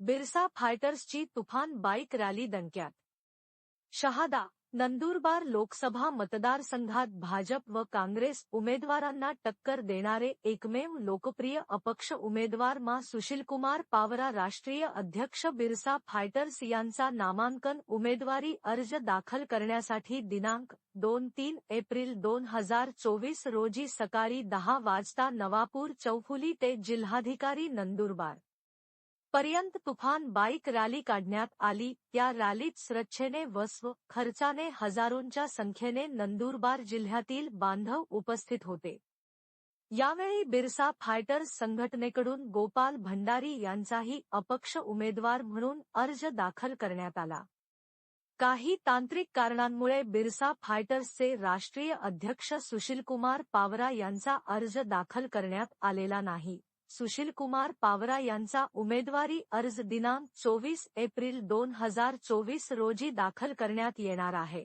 बिरसा फायटर्सची तुफान bike rally दणक्यात. शहादा नंदुरबार लोकसभा मतदारसंघात भाजप व काँग्रेस उमेदवारांना टक्कर देणारे एकमेव लोकप्रिय अपक्ष उमेदवार मा सुशीलकुमार पावरा राष्ट्रीय अध्यक्ष बिरसा फायटर्स यांचा नामांकन उमेदवारी अर्ज दाखल करण्यासाठी दिनांक दोन तीन एप्रिल दोन हजार चोवीस रोजी सकाळी दहा वाजता नवापूर चौफुली ते जिल्हाधिकारी नंदुरबार. पर्यंत तुफान बाईक रॅली काढण्यात आली. या रॅलीत स्रच्छेने व स्व खर्चाने हजारोंच्या संख्येने नंदुरबार जिल्ह्यातील बांधव उपस्थित होते. यावेळी बिरसा फायटर्स संघटनेकडून गोपाल भंडारी यांचाही अपक्ष उमेदवार म्हणून अर्ज दाखल करण्यात आला. काही तांत्रिक कारणांमुळे बिरसा फायटर्सचे राष्ट्रीय अध्यक्ष सुशीलकुमार पावरा यांचा अर्ज दाखल करण्यात आलेला नाही. सुशीलकुमार पावरा यांचा उमेदवारी अर्ज़ दिनांक चोवीस एप्रिल दोन हज़ार चोवीस रोजी दाखल करण्यात येणार आहे.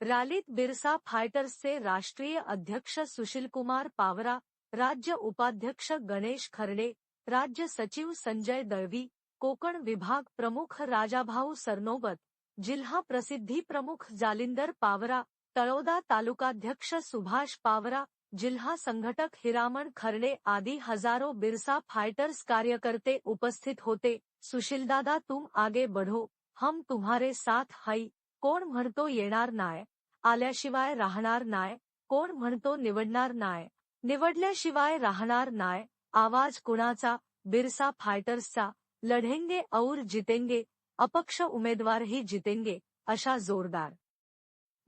रॅलीत बिरसा फायटर्सचे राष्ट्रीय अध्यक्ष सुशीलकुमार पावरा, राज्य उपाध्यक्ष गणेश खर्डे, राज्य सचिव संजय दळवी, कोकण विभाग प्रमुख राजाभाऊ सरनोबत, जिल्हा प्रसिद्धी प्रमुख जालिंदर पावरा, तळोदा तालुकाध्यक्ष सुभाष पावरा जिल्हा संघटक हिरामण खर्डे आदी हजारो बिरसा फाइटर्स कार्यकर्ते उपस्थित होते। सुशीलदादा तुम आगे बढ़ो। हम तुम्हारे साथ हई कोण म्हणतो येणार नाय? आल्याशिवाय राहणार नाय। कोण म्हणतो निवडणार नाय? निवडल्याशिवाय राहणार नाय। आवाज़ कुणाचा? बिरसा फायटर्सचा लढेंगे और जितेंगे। अपक्ष उमेदवारही जितेंगे, अशा जोरदार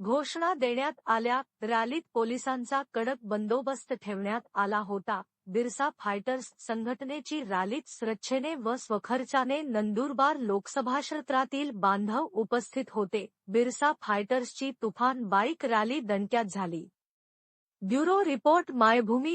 घोषणा देण्यात आल्या. रॅलीत पोलिसांचा कडक बंदोबस्त ठेवण्यात आला होता. बिरसा फायटर्स संघटनेची रॅलीत स्रच्छेने व स्वखर्चाने नंदुरबार लोकसभा क्षेत्रातील बांधव उपस्थित होते. बिरसा फायटर्सची तुफान बाईक रॅली दणक्यात झाली. Bureau report Maybhumi